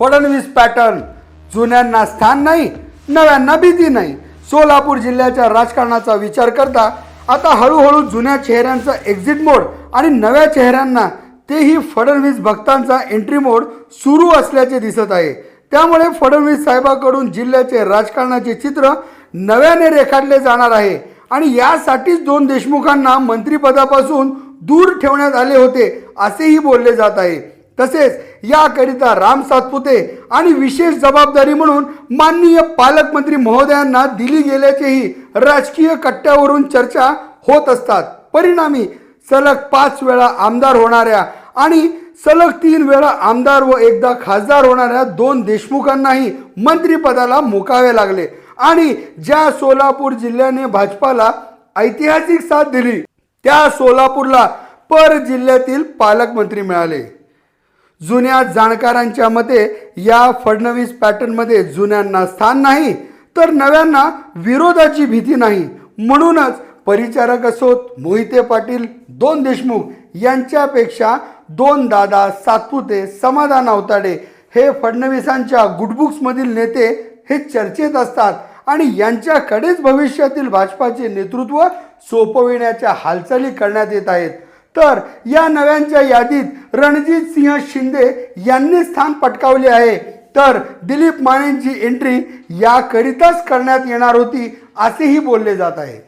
Fadnavis pattern जुन्यांना स्थान नाही नव्यांना भीती नाही. सोलापूर जिल्ह्याच्या राजकारणाचा विचार करता आता हळूहळू जुन्या चेहऱ्यांचा एक्झिट मोड आणि नव्या चेहऱ्यांना तेही फडणवीस भक्तांचा एंट्री मोड सुरू असल्याचे दिसत आहे. त्यामुळे फडणवीस साहेबाकडून जिल्ह्याचे राजकारणाचे चित्र नव्याने रेखाटले जाणार आहे आणि यासाठीच दोन देशमुखांना मंत्रिपदापासून दूर ठेवण्यात आले होते असेही बोलले जात आहे. तसेच याकरिता राम सातपुते आणि विशेष जबाबदारी म्हणून माननीय पालकमंत्री महोदयांना दिली गेल्याचेही राजकीय कट्ट्यावरून चर्चा होत असतात. परिणामी सलग पाच वेळा आमदार होणाऱ्या आणि सलग तीन वेळा आमदार व एकदा खासदार होणाऱ्या दोन देशमुखांनाही मंत्रिपदाला मुकावे लागले आणि ज्या सोलापूर जिल्ह्याने भाजपाला ऐतिहासिक साथ दिली त्या सोलापूरला पर जिल्ह्यातील पालकमंत्री मिळाले. जुन्या जाणकारांच्या मते या फडणवीस पॅटर्नमध्ये जुन्यांना स्थान नाही तर नव्यांना विरोधाची भीती नाही. म्हणूनच परिचारक असोत मोहिते पाटील दोन देशमुख यांच्यापेक्षा दोन दादा सातपुते समाधान अवताडे हे फडणवीसांच्या गुडबुक्समधील नेते हे चर्चेत असतात आणि यांच्याकडेच भविष्यातील भाजपाचे नेतृत्व सोपविण्याच्या हालचाली करण्यात येत आहेत. तर या नव्यांच्या यादीत रणजित सिंह शिंदे यांनी स्थान पटकावले आहे. तर दिलीप मानेंची एंट्री याकरिताच करण्यात येणार होती असेही बोलले जात आहे.